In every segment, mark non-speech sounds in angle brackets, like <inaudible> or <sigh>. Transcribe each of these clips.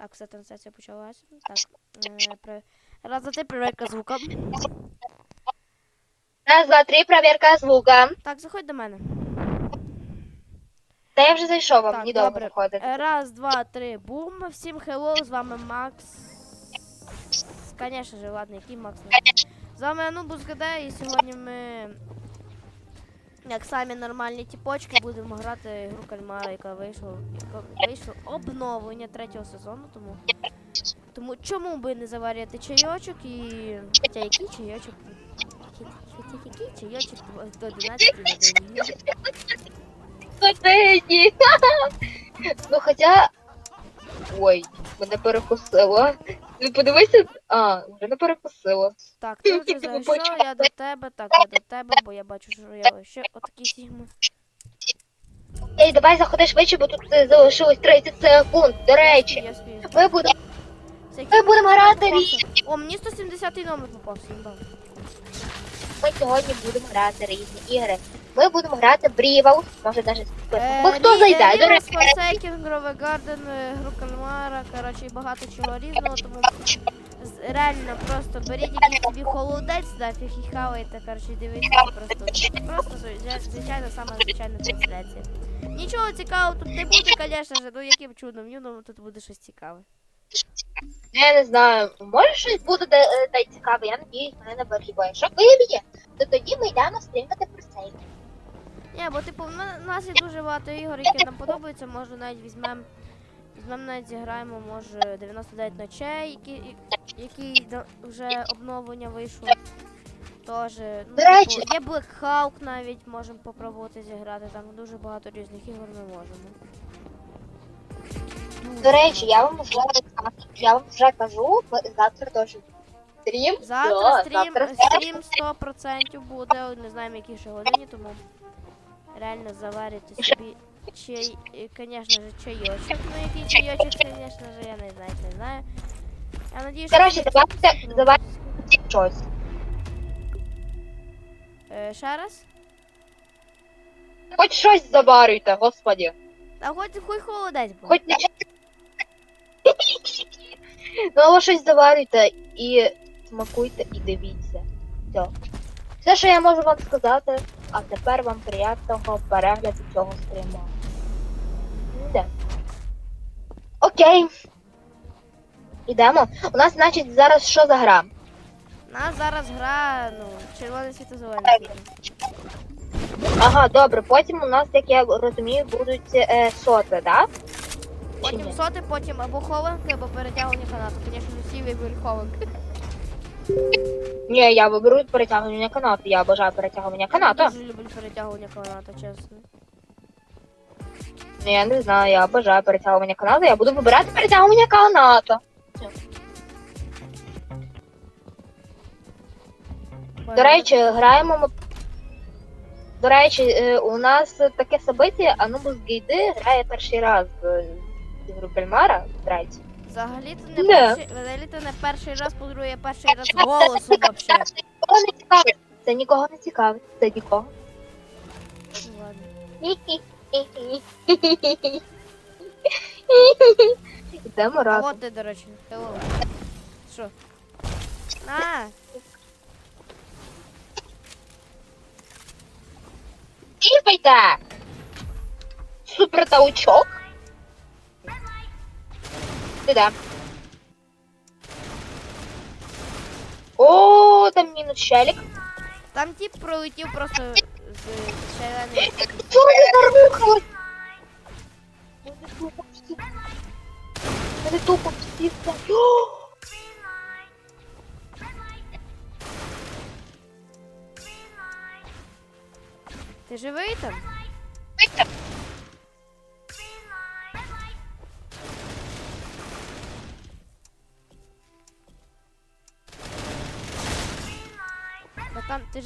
Так, все, трансляція почалась. Так. Е. Раз, два, три, перевірка звука. Раз, два, три, проверка звука. Так, заходь до мене. Та я вже зайшов, вам не добре. заходити. Е, Раз, два, три, бум. Всім хеллоу, з вами Макс. Конечно же, ладно, який Макс? З вами Анубус ГД, і сьогодні ми, як самі нормальні тіпочки, будемо грати ігру кальмара, яка вийшла, вийшло обновлення третього сезону, тому. Тому чому би не заварити чайочок і. Хоча який чайочок? Хоча який чайочок до 11 годині? Годині. Ну хоча. Ой, мене перекусило. Ну подивися. А, вже не перекусило. Так, ти вже зайшов, я до тебе, так, я до тебе, бо я бачу, що я ще отакий сігма. Ей, давай заходи швидше, бо тут е, залишилось 30 секунд. До речі, Я спію. ми будемо який ми будемо грати попався? різні. О, мені 170 номер попався, їбав. Ми сьогодні будемо грати різні ігри. Ми будемо грати Брівал, може навіть Е, Бо хто зайде? До речі, Forsaken, Grove Garden, е, гру кальмара, коротше, і багато чого різного, тому реально просто беріть якийсь собі холодець, нафіг і хавайте, коротше, дивіться просто. Просто звичай- звичайно, сама звичайна трансляція. Нічого цікавого тут не буде, звісно ж, ну яким чудом, юному тут буде щось цікаве. Я не знаю, може щось буде де, е, та й цікаве, я надіюсь, мене не беруть, якщо виб'є, то тоді ми йдемо стрімати про цей. Ні, бо типу, в нас є дуже багато ігор, які нам подобаються, може навіть візьмемо. Візьмемо навіть зіграємо, може 99 ночей, які, які вже обновлення вийшло. Тож, ну, До речі. типу, є Black Hawk навіть можемо попробувати зіграти, там дуже багато різних ігор ми можемо. До речі, я вам вже я вам вже кажу, завтра теж стрім. Завтра стрім, стрім 100% буде, не знаємо які ще годині, тому реально заварите собі чай, звісно ж, чайочок. Ну який чайочок, звісно ж, я не знаю, не знаю. Я надіюсь, Коротше, що... давайте, давайте щось. Е, ще раз? Хоч щось заварюйте, господі. Та хоч хуй холодець був. Хоч не... Ну, але щось заварюйте і смакуйте і дивіться. Все. Все, що я можу вам сказати, а тепер вам приємного перегляду цього стріму. Йде. Окей. Ідемо. У нас, значить, зараз що за гра? У нас зараз гра, ну, червоне світло зелене. Ага, добре, потім у нас, як я розумію, будуть е, соти, да? Потім соти, потім або хованки, або перетягування канату. Звісно, всі виберуть хованки. Ні, я виберу перетягування канату. Я бажаю перетягування каната. Дуже люблю перетягування каната, чесно. Ну, я не знаю, я бажаю перетягування канату. Я буду вибирати перетягування каната. До речі, граємо ми. До речі, е, у нас таке собиття, Анубус Гейди грає перший раз в в ігру Кальмара, третій. Взагалі-то не Не. перший, взагалі-то не перший раз, по-друге, перший раз голосом вообще. Нікого не цікавить. Це нікого не цікавить. Це нікого. Ну, ладно. Ідемо А разом. от ти, до речі, hello. Що? А, Тіпайте! Супер таучок. Ти де? О, там мінус щелік. там тип пролетів просто з шаленої. Чого не зарухалось? Мене тупо всі. Мене тупо всі. О! Ти живий там?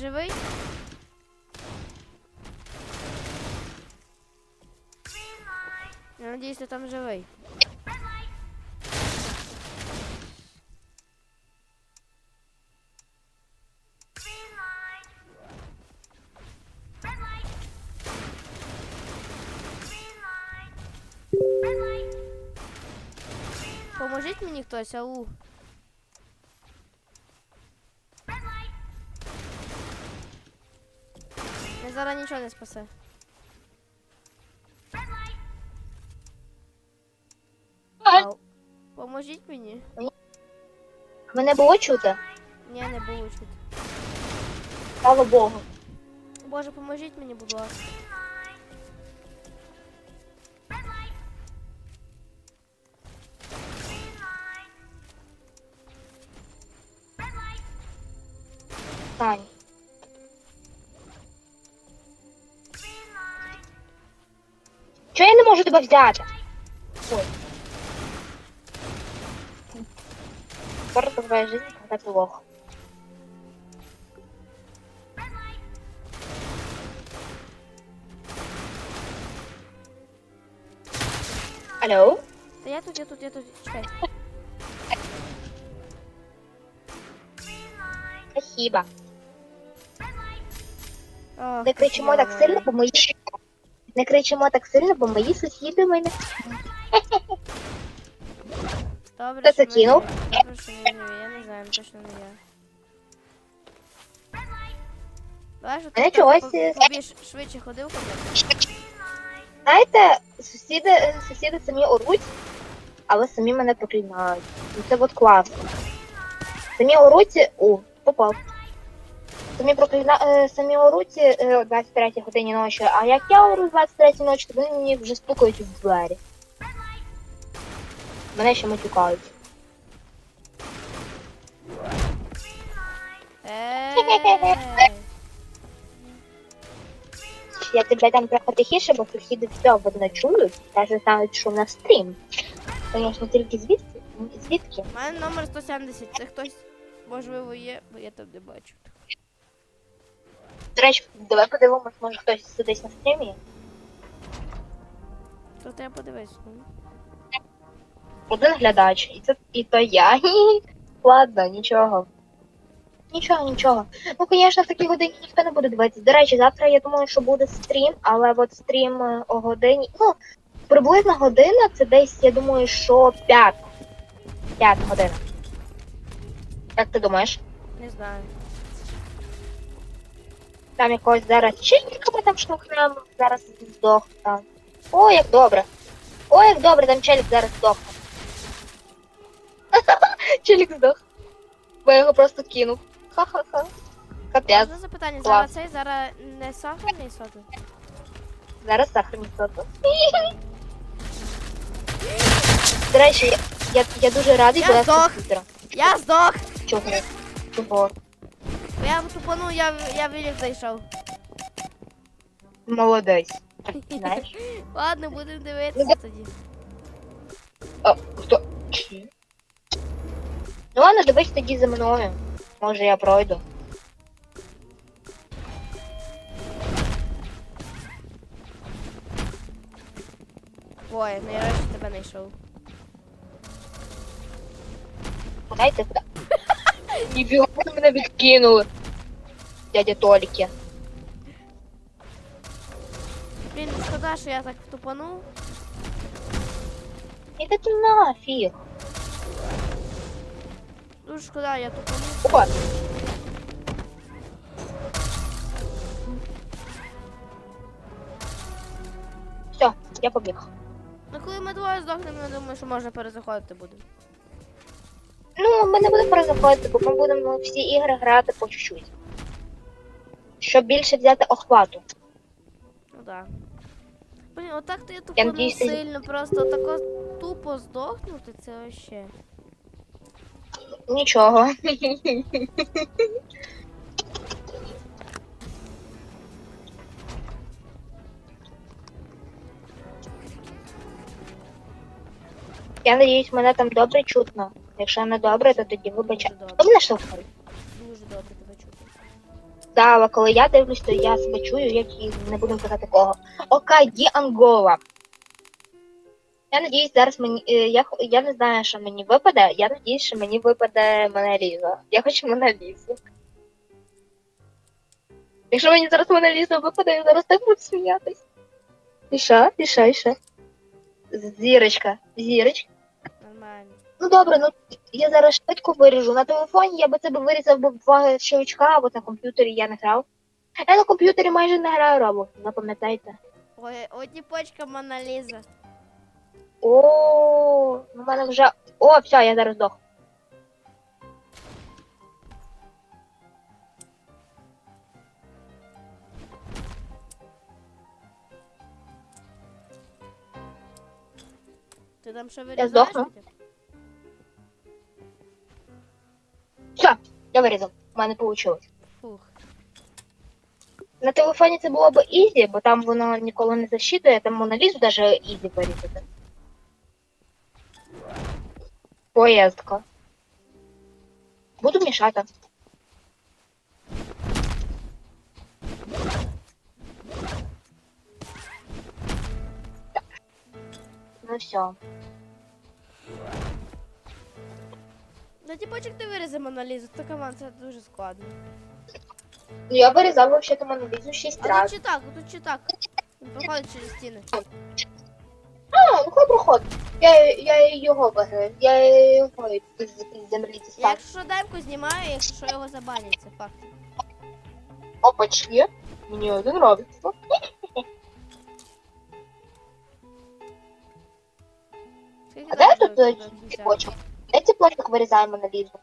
живий? Я надіюсь, ти там живий. Поможіть мені хтось, ау. Зараз нічого не спасе. Ау. Поможіть мені. Мене було чути? Ні, не було чути. Слава Богу. Боже, поможіть мені, будь ласка. Тань. Чого я не можу тебе взяти? Ой. Скоро твоя жизнь когда плохо. Алло? Та я тут, я тут, я тут. Чекай. Спасибо. Ох, Не кричимо так сильно, бо мої не кричимо так сильно, бо мої сусіди мене. Добре, Хто це кинув? Добре, що. Я не знаю, точно не я. Мене чогось, е, побіж швидше ходив ходив. Знаєте, сусіди, сусіди самі оруть, але самі мене проклинають. І це от класно. Самі оруть, о, попав. Самі проклина... е, самі оруть е, о 23 годині ночі, а як я ору 23 ночі, то вони мені вже стукають в двері. Мене ще матюкають. Ей! Я тебе дам трохи тихіше, бо сусіди все одно чують, навіть знають, що на стрім. Звісно, тільки звідки? Звідки? У мене номер 170. Це хтось, можливо, є, бо я там не бачу. До речі, давай подивимось, може хтось сидить на стрімі. То треба подивитися. ну. Один глядач, і це і то я. <laughs> Ладно, нічого. Нічого, нічого. Ну, звісно, в такій годині ніхто не буде дивитися. До речі, завтра я думаю, що буде стрім, але от стрім е, о годині. Ну, приблизно година, це десь, я думаю, що п'ята. П'ята година. Як ти думаєш? Не знаю. Там якогось зараз чільника ми там штовхнемо, зараз здох там. О, як добре. О, як добре, там челік зараз здохне. <laughs> челік здох. Бо я його просто кинув. Ха-ха-ха. Капець. Можна запитання, зараз цей зараз не сахарний сотий? Зараз сахарний соту. До речі, я, я, я дуже радий, бо я здох. Я здох! Чого? Чого? Бо Я тупану, я, я в ліфт зайшов. Молодець. Знаєш? <laughs> Ладно, будемо дивитися тоді. А, хто? Ну ладно, дивись тоді за мною. Може я пройду. Ой, нарешті тебе знайшов. Дайте куди. Ніфіга вони мене відкинули. Дядя Толіки. Блін, шкода, що я так тупанув. Іди ти нафіг. Дуже шкода, я тупанув. Опа. Все, я побіг. Ну коли ми двоє здохнемо, я думаю, що можна перезаходити будемо. Ну, ми не будемо перезаходити, бо ми будемо всі ігри грати по чуть-чуть. Щоб більше взяти охвату. Ну да. Блін, отак то я Я тупанув надіюсь, ти- сильно, просто тако тупо здохнути, це вообще. Нічого. Я надіюсь, мене там добре чутно. Якщо не добре, то тоді вибачай. Хто мене штовхнув? Дуже добре тебе чути. Да, але коли я дивлюсь, то я себе чую, як і не будемо казати кого. Окей, ді Ангола. Я надіюсь, зараз мені. е, Я, я не знаю, що мені випаде. Я надіюсь, що мені випаде Мона Ліза. Я хочу Мона Лізу. Якщо мені зараз Мона Ліза випаде, я зараз так буду сміятись. І що? І що, і що? Зірочка. Зірочка. Нормально. Ну добре, ну я зараз швидко виріжу. На телефоні я би тебе вирізав би два щелчка, або на комп'ютері я не грав. Я на комп'ютері майже не граю робот, запам'ятайте. Ой, ой, тіпочка Моналіза. О, ну в мене вже. О, все, я зараз здох. Ти там ще вирізаєш? здохну. я вирізав. У мене вийшло. Фух. На телефоні це було б ізі, бо там воно ніколи не засчитує, там Моналізу даже ізі вирізати. Поїздка. Буду мішати. Так. Ну все. На тіпочок ти вирізав Моналізу, то команд це дуже складно. Ну я вирізав взагалі Моналізу 6 А тут разів. чи так, тут чи так. Він проходить через стіни. А, ну хай проходить. Я, я його виграю. Я його з, землі Я дістану. якщо що демку знімаю, якщо що його забанять, це факт. Опачки. Мені один робиться. Скільки А там де до- тут е? Ціпочок вирізаємо на лізу?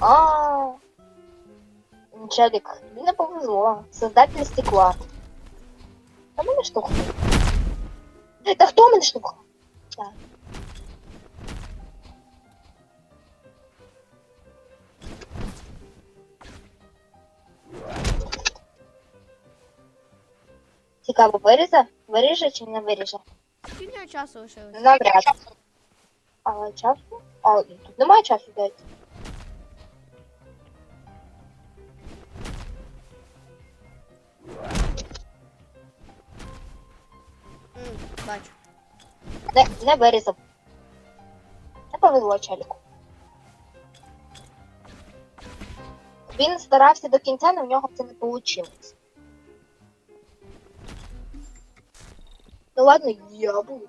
А. Челік, не повезло. Создатель стекла. Та мене штовхнув. Та хто мене штовхнув? Так. Цікаво, виріже? Виріже чи не виріже? Скільки часу лишилось? Навряд. Але часу? А, тут немає часу дати. М, Бачу. Не, не вирізав. Не повезло челіку. Він старався до кінця, але в нього це не вийшло. Ну ладно, я буду.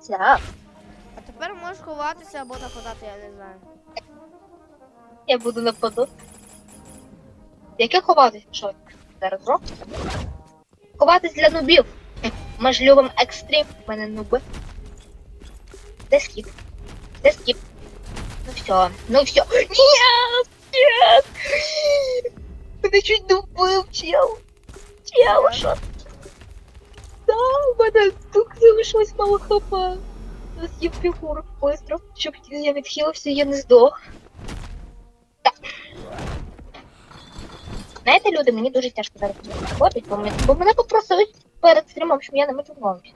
Ця. Тепер можеш ховатися або нападати, я не знаю. Я буду нападу. Яке ховатись? Що? Зараз рок? Ховатись для нубів. Ми ж любимо екстрім, в мене нуби. Де скіп? Де скіп? Ну все, ну все. Нет! Нет! Мене чуть не вбив, чел. Чел, що? Да, в мене тут залишилось мало хп. З'їв фігуру быстро, щоб я відхилився, я не здох. Знаєте, люди, мені дуже тяжко зараз ходить, бо, мене- бо мене попросили перед стрімом, щоб я не мотивувався.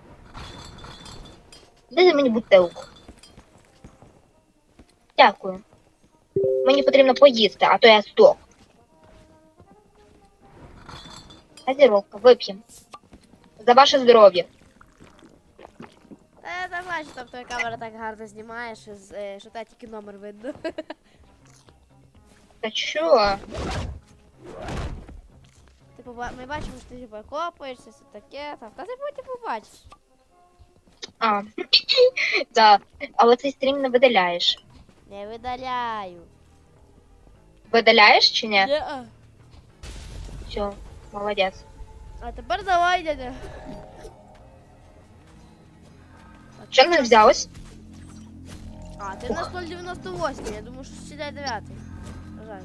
Де мені бутилку? Дякую. Мені потрібно поїсти, а то я здох. Газіровка, вип'ємо. За ваше здоров'я. Бачу, там твоя камера так гарно знімає, що, з, е, що та тільки номер видно. Та чого? Ти поба... Ми бачимо, що ти типу копаєшся, все таке, там. Та ти потім побачиш. А. <laughs> да. Але цей стрім не видаляєш. Не видаляю. Видаляєш чи ні? Є-а. Все, молодець. А тепер давай, дядя. А Що ти не на- взялось? А, ти на 098, я думаю, що сідай 9. Жаль.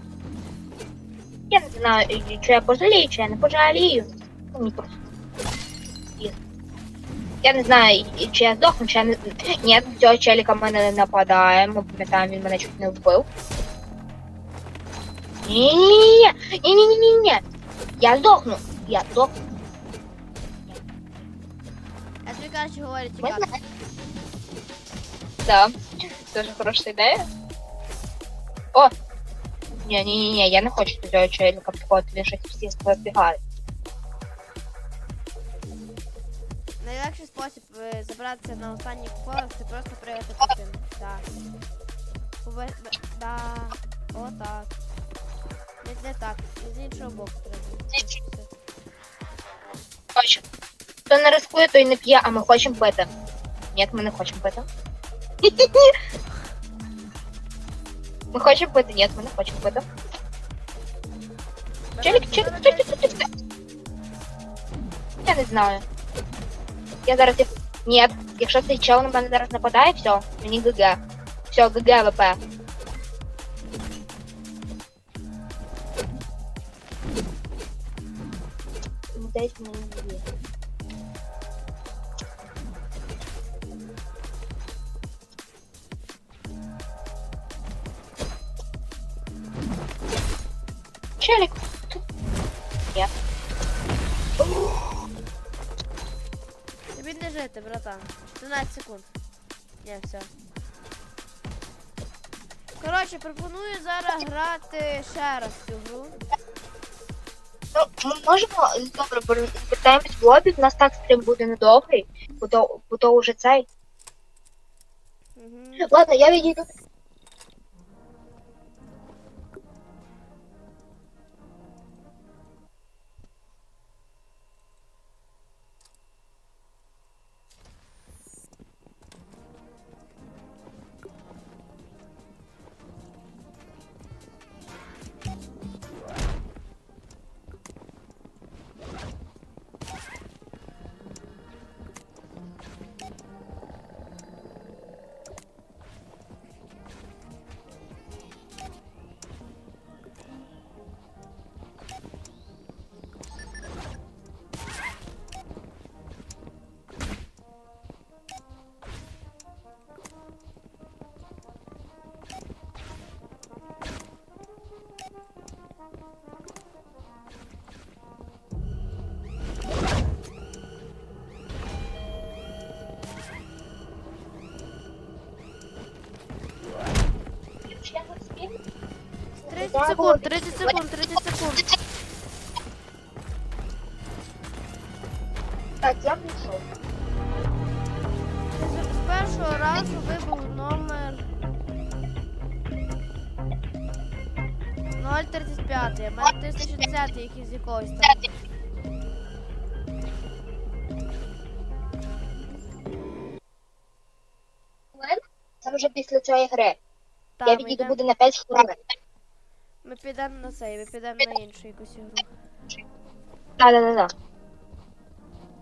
Я не знаю, чи я пожалію, чи я не пожалію. Ну, Мені просто. Є. Я не знаю, і- чи я здохну, чи я не. Ні, цього челіка в мене не нападає. Ми пам'ятаємо, він мене чуть не вбив. Ні-ні-ні! Ні-ні-ні-ні! Я здохну! Я здохну. Я тобі кажучи, говорю, Ми тікати. Знаємо. Так. Дуже хороша ідея. О! Ні, я не хочу до цього челіка підходити, він щось всі збігає. Найлегший спосіб е, забратися на останній поверх це просто пригати по цим. Так. Побе... бе- Да. Отак. Не, не так. З іншого боку треба. Все. Хоче. Хто не рискує, той не п'є, а ми хочемо пити. Ні, ми не хочемо пити. Ми хочемо бити? Ні, ми не хочемо бити. Челік, челік, стой, стой, стой, стой. Я не знаю. Я зараз як... Ні, якщо цей чел на мене зараз нападає, все, мені ГГ. Все, ГГ ВП. Десь мені Челик. Нет. Тобі не жити, братан. 13 секунд. Ні, все. Коротше, пропоную зараз грати ще раз цю гру. Ну, ми можемо добре повертаємось в лобі, у нас так стрім буде недовгий, бо то, бо то вже цей. Угу. Ладно, я відійду. 30 секунд, 30 секунд, 30 секунд. Так, я прийшов. З з першого разу вибув номер 035, а в мене 360 якийсь з якогось там. Це вже після цієї гри. я Та, відійду буде на 5 хвилин. Ми підемо на цей, ми підемо на іншу якусь ігру. Так, так, так.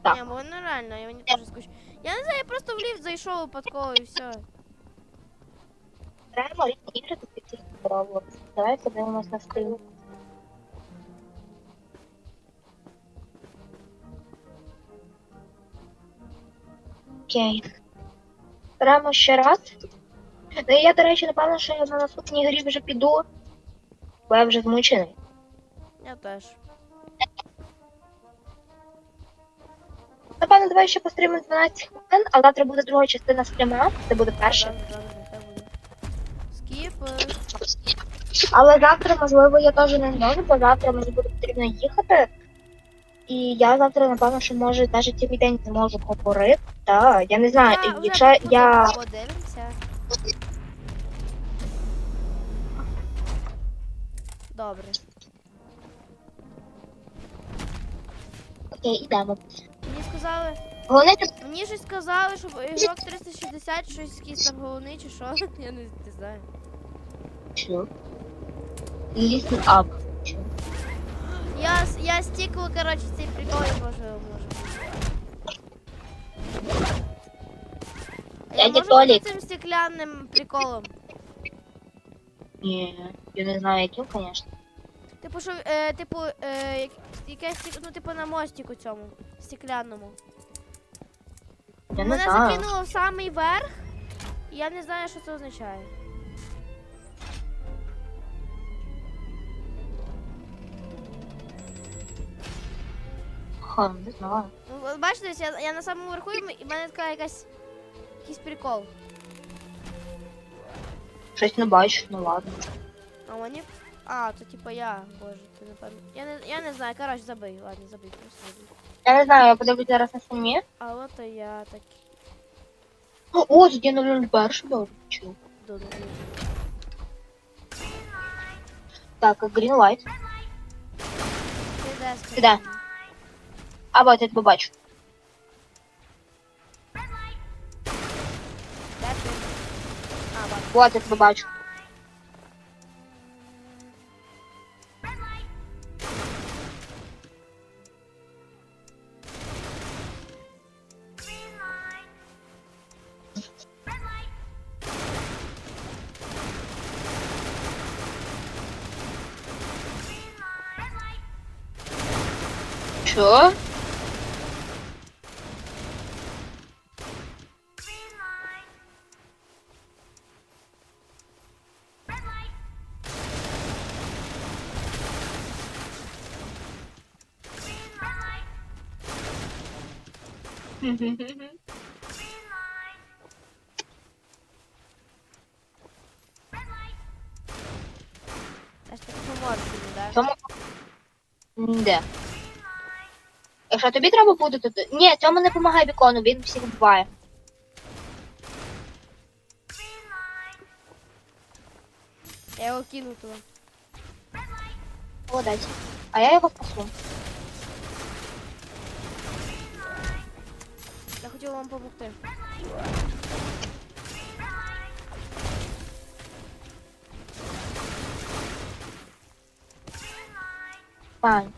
Так. Ні, бо воно реально, я мені теж скучу. Я не знаю, я просто в ліфт зайшов випадково і все. Граємо різні ігри тут якісь Roblox. Давай подивимось на стрім. Окей. Граємо ще раз. Ну і я, до речі, напевно, що я на наступній грі вже піду, бо я вже змучений. Я теж. Напевно, давай ще пострімимо 12 хвилин, а завтра буде друга частина стріма, це буде перша. Скіп. Але завтра, можливо, я теж не зможу, бо завтра мені буде потрібно їхати. І я завтра, напевно, що може навіть цілий день не можу говорити. Та, я не знаю, вже якщо я. Подивимося. Добре. Окей, ідемо. Мені сказали, Головне мені щось сказали, що ігрок 360 щось якийсь там головний чи що. <laughs> Я не, не знаю. що? Listen up. Я, я стікла, коротше, цей прикол, я можу, можу. Я Дядя можу бути Толік. цим стеклянним приколом. Ні, я не знаю, яким, звісно. Типу, що, е, типу, е, як- якесь, ну, типу, на мостику цьому, стеклянному. Я не Мене знаю. закинуло в самий верх, і я не знаю, що це означає. Ха, не знаю. Ну, от бачите, ось я, я на самому верху, і м- і в мене така якась, якийсь прикол. Щось не бачу, ну ладно. А мені... А, то типу я, боже, ти напевно. Я не, я не знаю, коротше, забий, ладно, забий, просто забий. Я не знаю, я подивлюсь зараз на стрімі. А от і я так О, тут є 001 я вже чув. думаю. Так, green light. Ти де скажи? Ти де? А, вот, я тебе бачу. Де ти? А, бачу. Вот, я тебе Що? Я ж таки поможу тобі, так? Цьому. Де? Якщо тобі треба буде, то. ти- Ні, цьому не допомагає бікону, він всіх вбиває. Я його кину туди. Молодець. А я його спасу. Я хотів вам допомогти. Пань.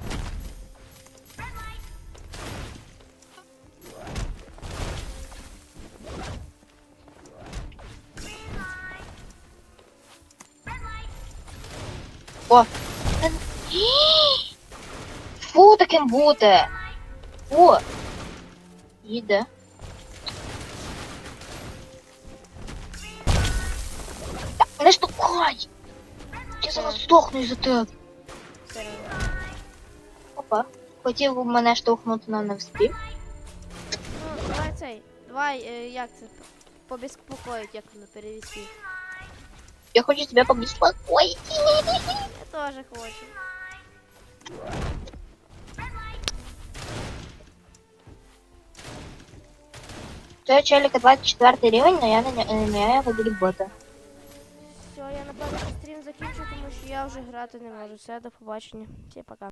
О! Фу, таким бути. Фу. Їде. Не штукай! Я зараз здохну із-за тебе. Опа. Хотів мене штовхнути, але не. Ну, давай цей. Давай, е, як це? Побезпокоїть, як воно перевести. Я хочу тебе побеспокоить. Я теж хочу. Це челіка 24 рівень, але я не, не, не його буду бити. Все, я напевно стрім закінчу, тому що я вже грати не можу. Все, до побачення. Всім пока.